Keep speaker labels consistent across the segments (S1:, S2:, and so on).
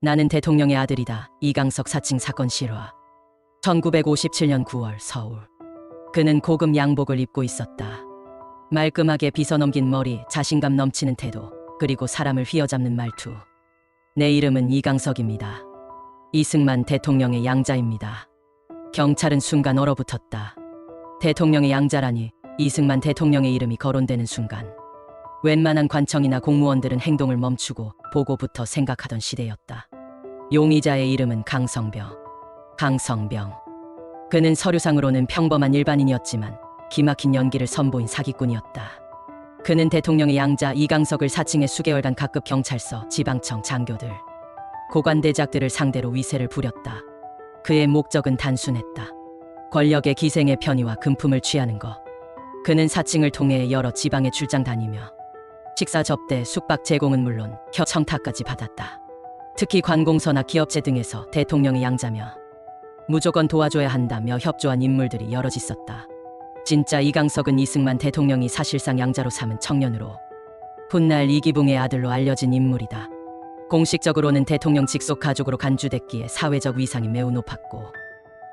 S1: 나는 대통령의 아들이다. 이강석 사칭 사건 실화. 1957년 9월 서울. 그는 고급 양복을 입고 있었다. 말끔하게 빗어넘긴 머리, 자신감 넘치는 태도, 그리고 사람을 휘어잡는 말투. 내 이름은 이강석입니다. 이승만 대통령의 양자입니다. 경찰은 순간 얼어붙었다. 대통령의 양자라니 이승만 대통령의 이름이 거론되는 순간 웬만한 관청이나 공무원들은 행동을 멈추고 보고부터 생각하던 시대였다. 용의자의 이름은 강성병. 강성병. 그는 서류상으로는 평범한 일반인이었지만 기막힌 연기를 선보인 사기꾼이었다. 그는 대통령의 양자 이강석을 사칭해 수개월간 각급 경찰서, 지방청 장교들, 고관대작들을 상대로 위세를 부렸다. 그의 목적은 단순했다. 권력의 기생의 편의와 금품을 취하는 것. 그는 사칭을 통해 여러 지방에 출장 다니며 식사 접대, 숙박 제공은 물론 혀 청탁까지 받았다. 특히 관공서나 기업체 등에서 대통령의 양자며 무조건 도와줘야 한다며 협조한 인물들이 여럿 있었다. 진짜 이강석은 이승만 대통령이 사실상 양자로 삼은 청년으로 훗날 이기붕의 아들로 알려진 인물이다. 공식적으로는 대통령 직속 가족으로 간주됐기에 사회적 위상이 매우 높았고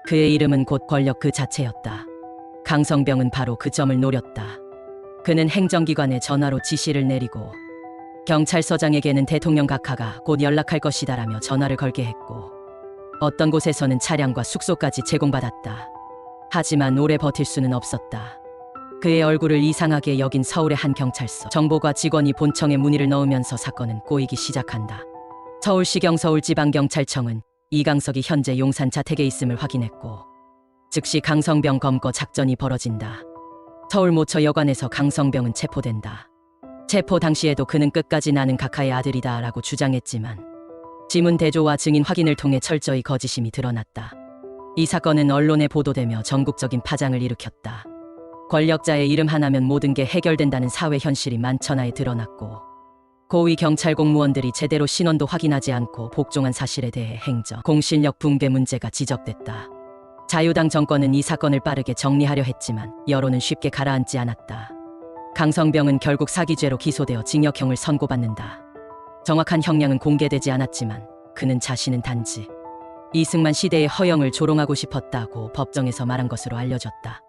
S1: 그의 이름은 곧 권력 그 자체였다. 강성병은 바로 그 점을 노렸다. 그는 행정기관에 전화로 지시를 내리고 경찰서장에게는 대통령 각하가 곧 연락할 것이다라며 전화를 걸게 했고 어떤 곳에서는 차량과 숙소까지 제공받았다. 하지만 오래 버틸 수는 없었다. 그의 얼굴을 이상하게 여긴 서울의 한 경찰서 정보과 직원이 본청에 문의를 넣으면서 사건은 꼬이기 시작한다. 서울시경 서울지방경찰청은 이강석이 현재 용산 자택에 있음을 확인했고 즉시 강성병 검거 작전이 벌어진다. 서울 모처 여관에서 강성병은 체포된다. 체포 당시에도 그는 끝까지 나는 각하의 아들이다 라고 주장했지만 지문 대조와 증인 확인을 통해 철저히 거짓임이 드러났다. 이 사건은 언론에 보도되며 전국적인 파장을 일으켰다. 권력자의 이름 하나면 모든 게 해결된다는 사회 현실이 만천하에 드러났고 고위 경찰 공무원들이 제대로 신원도 확인하지 않고 복종한 사실에 대해 행정, 공실력 붕괴 문제가 지적됐다. 자유당 정권은 이 사건을 빠르게 정리하려 했지만 여론은 쉽게 가라앉지 않았다. 강성병은 결국 사기죄로 기소되어 징역형을 선고받는다. 정확한 형량은 공개되지 않았지만 그는 자신은 단지 이승만 시대의 허영을 조롱하고 싶었다고 법정에서 말한 것으로 알려졌다.